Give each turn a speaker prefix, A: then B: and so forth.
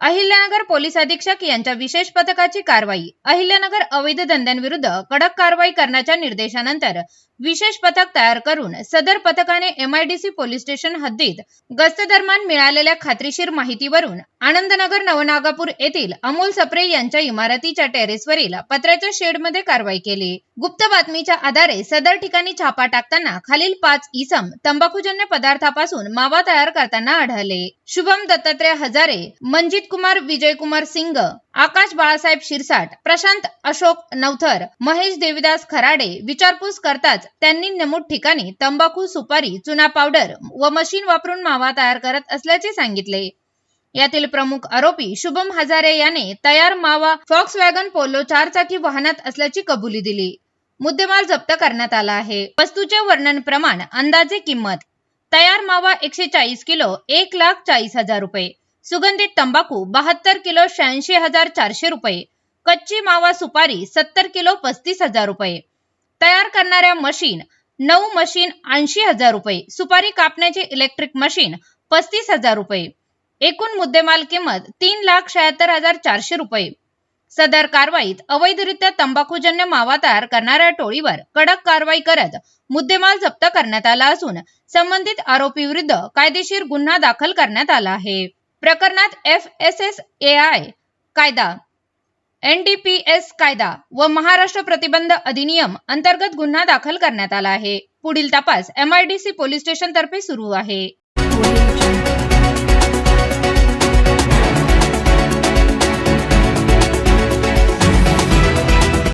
A: Ahilyanagar police अधीक्षक यांच्या विशेष पथकाची कारवाई. अहिल्यानगर अवैध धंद्यांविरुद्ध कडक कारवाई करण्याच्या निर्देशानंतर विशेष पथक तयार करून सदर पथकाने एमआयडीसी पोलीस स्टेशन हद्दीत गस्त दरम्यान मिळालेल्या खात्रीशीर माहितीवरून आनंदनगर नवनागापूर येथील अमोल सप्रे यांच्या इमारतीच्या टेरेसवरील पत्र्याच्या शेडमध्ये कारवाई केली. गुप्त बातमीच्या आधारे सदर ठिकाणी छापा टाकताना खालील पाच इसम तंबाखूजन्य पदार्थापासून मावा तयार करताना आढळले. शुभम दत्तात्रय हजारे मंजित कुमार विजय कुमार सिंग आकाश बाळासाहेब शिरसाट प्रशांत अशोक नवथर महेश देविदास खराडे विचारपूस करताच त्यांनी नमूद ठिकाणी तंबाखू सुपारी चुना पावडर व मशीन वापरून मावा तयार करत असल्याचे सांगितले. यातील प्रमुख आरोपी शुभम हजारे याने तयार मावा फॉक्स वॅगन पोलो चारचाकी वाहनात असल्याची कबुली दिली. मुद्देमाल जप्त करण्यात आला आहे. वस्तूचे वर्णन प्रमाण अंदाजे किंमत तयार मावा एकशे चाळीस किलो एक लाख चाळीस हजार रुपये. सुगंधित तंबाखू बहात्तर किलो शहाऐंशी हजार चारशे रुपये. कच्ची मावा सुपारी सत्तर किलो पस्तीस हजार रुपये. तयार करणाऱ्या मशीन नऊ मशीन ऐंशी हजार रुपये. सुपारी कापण्याची इलेक्ट्रिक मशीन पस्तीस हजार रुपये. एकूण मुद्देमाल किंमत तीन लाख शहात्तर हजार चारशे रुपये. सदर कारवाईत अवैधरित्या तंबाखूजन्य मावा तयार करणाऱ्या टोळीवर कडक कारवाई करत मुद्देमाल जप्त करण्यात आला असून संबंधित आरोपी विरुद्ध कायदेशीर गुन्हा दाखल करण्यात आला आहे. प्रकरणात F S S A I कायदा एनडीपीएस कायदा व महाराष्ट्र प्रतिबंध अधिनियम अंतर्गत गुन्हा दाखल करण्यात आला आहे. पुढील तपास एमआयडीसी पोलीस स्टेशन तर्फे सुरू आहे.